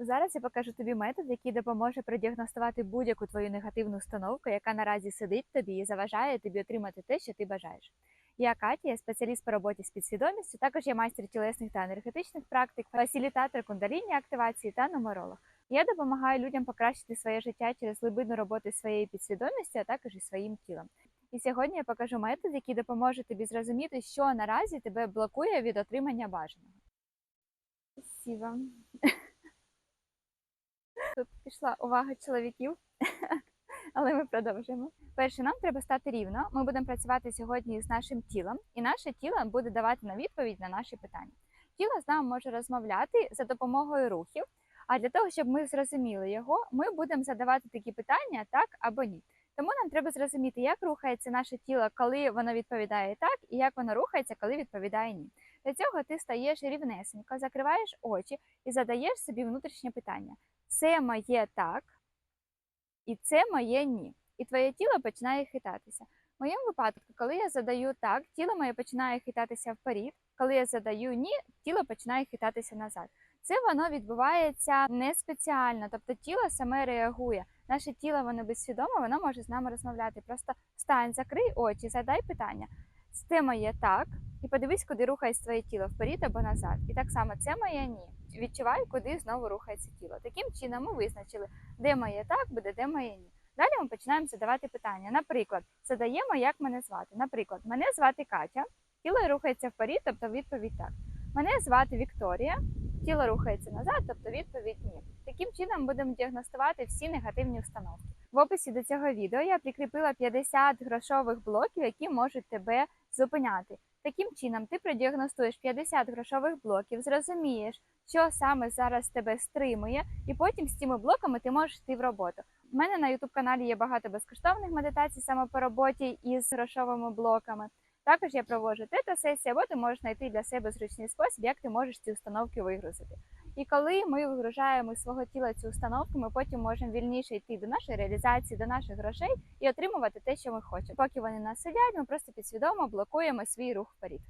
Зараз я покажу тобі метод, який допоможе продіагностувати будь-яку твою негативну установку, яка наразі сидить тобі і заважає тобі отримати те, що ти бажаєш. Я Катя, спеціаліст по роботі з підсвідомістю, також я майстер тілесних та енергетичних практик, фасилітатор кундаліні активації та нумеролог. Я допомагаю людям покращити своє життя через глибинну роботу зі своєю підсвідомістю, а також і своїм тілом. І сьогодні я покажу метод, який допоможе тобі зрозуміти, що наразі тебе блокує від отримання бажаного. Спасибо. Тут пішла увага чоловіків, але ми продовжуємо. Перше, нам треба стати рівно. Ми будемо працювати сьогодні з нашим тілом, і наше тіло буде давати нам відповідь на наші питання. Тіло з нами може розмовляти за допомогою рухів. А для того, щоб ми зрозуміли його, ми будемо задавати такі питання так або ні. Тому нам треба зрозуміти, як рухається наше тіло, коли воно відповідає так, і як воно рухається, коли відповідає ні. Для цього ти стаєш рівнесенько, закриваєш очі і задаєш собі внутрішнє питання: це моє так, і це моє ні. І твоє тіло починає хитатися. В моєму випадку, коли я задаю так, тіло моє починає хитатися вперед. Коли я задаю ні, тіло починає хитатися назад. Це воно відбувається не спеціально, тобто тіло саме реагує. Наше тіло воно безсвідомо, воно може з нами розмовляти. Просто встань, закрий очі, задай питання. Це моє так, і подивись, куди рухається твоє тіло вперед або назад. І так само це моє ні. Відчувай, куди знову рухається тіло. Таким чином ми визначили, де моє так буде, де моє ні. Далі ми починаємо задавати питання. Наприклад, задаємо, як мене звати. Наприклад, мене звати Катя, тіло рухається вперед, тобто відповідь так. Мене звати Вікторія, тіло рухається назад, тобто відповідь ні. Таким чином будемо діагностувати всі негативні установки. В описі до цього відео я прикріпила 50 грошових блоків, які можуть тебе зупиняти. Таким чином, ти продіагностуєш 50 грошових блоків, зрозумієш, що саме зараз тебе стримує, і потім з цими блоками ти можеш йти в роботу. У мене на youtube каналі є багато безкоштовних медитацій саме по роботі із грошовими блоками. Також я проводжу тета-сесії, або ти можеш знайти для себе зручний спосіб, як ти можеш ці установки вигрузити. І коли ми вигружаємо свого тіла цю установку, ми потім можемо вільніше йти до нашої реалізації, до наших грошей і отримувати те, що ми хочемо. Поки вони нас сидять, ми просто підсвідомо блокуємо свій рух вперед.